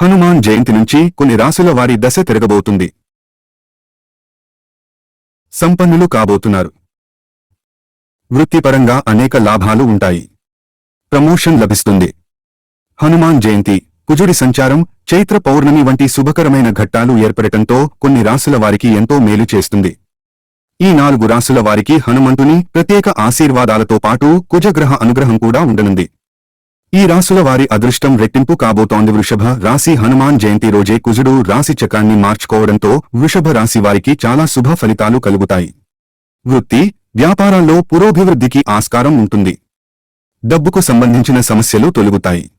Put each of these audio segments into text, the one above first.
హనుమాన్ జయంతి నుంచి కొన్ని రాసుల వారి దశ తిరగబోతుంది. సంపన్నులు కాబోతున్నారు. వృత్తిపరంగా అనేక లాభాలు ఉంటాయి. ప్రమోషన్ లభిస్తుంది. హనుమాన్ జయంతి కుజుడి సంచారం చైత్ర పౌర్ణమి వంటి శుభకరమైన ఘట్టాలు ఏర్పడటంతో కొన్ని రాసుల వారికి ఎంతో మేలు చేస్తుంది. ఈ నాలుగు రాసుల వారికి హనుమంతుని ప్రత్యేక ఆశీర్వాదాలతో పాటు కుజగ్రహ అనుగ్రహం కూడా ఉండనుంది. ఈ రాసుల వారి అదృష్టం రెట్టింపు కాబోతోంది వృషభ. రాశి హనుమాన్ జయంతి రోజే కుజుడు రాశి చక్రాన్ని మార్చుకోవడంతో వృషభ రాశి వారికి చాలా శుభ ఫలితాలు కలుగుతాయి. వృత్తి వ్యాపారాల్లో పురోభివృద్ధికి ఆస్కారం ఉంటుంది. డబ్బుకు సంబంధించిన సమస్యలు తొలగుతాయి.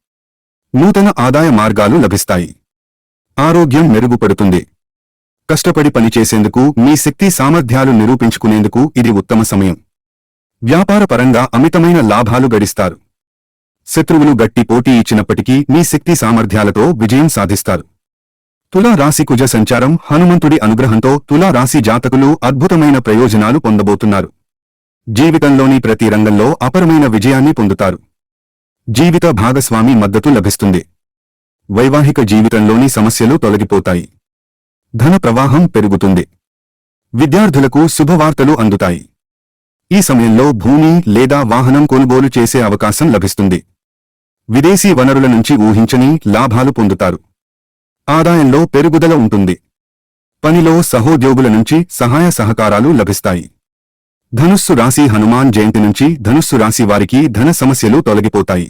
నూతన ఆదాయ మార్గాలు లభిస్తాయి. ఆరోగ్యం మెరుగుపడుతుంది. కష్టపడి పనిచేసేందుకు మీ శక్తి సామర్థ్యాలు నిరూపించుకునేందుకు ఇది ఉత్తమ సమయం. వ్యాపారపరంగా అమితమైన లాభాలు గడిస్తారు. శత్రువులు గట్టి పోటీ ఇచ్చినప్పటికీ మీ శక్తి సామర్థ్యాలతో విజయం సాధిస్తారు. తులా రాశి కుజ సంచారం హనుమంతుడి అనుగ్రహంతో తులా రాశి జాతకులు అద్భుతమైన ప్రయోజనాలు పొందబోతున్నారు. జీవితంలోని ప్రతి రంగంలో అపరమైన విజయాన్ని పొందుతారు. జీవిత భాగస్వామి మద్దతు లభిస్తుంది. వైవాహిక జీవితంలోని సమస్యలు తొలగిపోతాయి. ధన ప్రవాహం పెరుగుతుంది. విద్యార్థులకు శుభవార్తలు అందుతాయి. ఈ సమయంలో భూమి లేదా వాహనం కొనుగోలు చేసే అవకాశం లభిస్తుంది. విదేశీ వనరుల నుంచి ఊహించని లాభాలు పొందుతారు. ఆదాయంలో పెరుగుదల ఉంటుంది. పనిలో సహోద్యోగుల నుంచి సహాయ సహకారాలు లభిస్తాయి. ధనుస్సు రాశి హనుమాన్ జయంతి నుంచి ధనుస్సు రాశి వారికి ధన సమస్యలు తొలగిపోతాయి.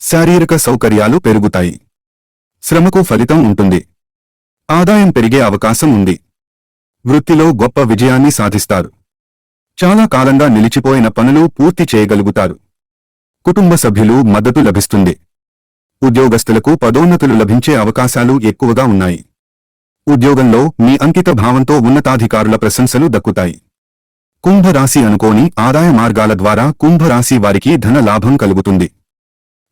శారీరక సౌకర్యాలు పెరుగుతాయి. శ్రమకు ఫలితం ఉంటుంది. ఆదాయం పెరిగే అవకాశం ఉంది. వృత్తిలో గొప్ప విజయాన్ని సాధిస్తారు. చాలా కాలంగా నిలిచిపోయిన పనులు పూర్తి చేయగలుగుతారు. కుటుంబ సభ్యులు మద్దతు లభిస్తుంది. ఉద్యోగస్తులకు పదోన్నతులు లభించే అవకాశాలు ఎక్కువగా ఉన్నాయి. ఉద్యోగంలో మీ అంకిత భావంతో ఉన్నతాధికారుల ప్రశంసలు దక్కుతాయి. కుంభరాశి అనుకోని ఆదాయ మార్గాల ద్వారా కుంభరాశి వారికి ధన లాభం కలుగుతుంది.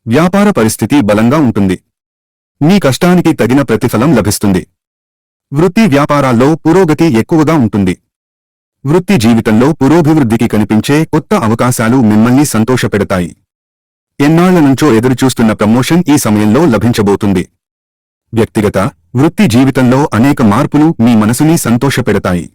వ్యాపార పరిస్థితి బలంగా ఉంటుంది. మీ కష్టానికి తగిన ప్రతిఫలం లభిస్తుంది. వృత్తి వ్యాపారాల్లో పురోగతి ఎక్కువగా ఉంటుంది. వృత్తి జీవితంలో పురోభివృద్ధికి కనిపించే కొత్త అవకాశాలు మిమ్మల్ని సంతోషపెడతాయి. ఎన్నాళ్ళ నుంచో ఎదురుచూస్తున్న ప్రమోషన్ ఈ సమయంలో లభించబోతుంది. వ్యక్తిగత వృత్తి జీవితంలో అనేక మార్పులు మీ మనసుని సంతోషపెడతాయి.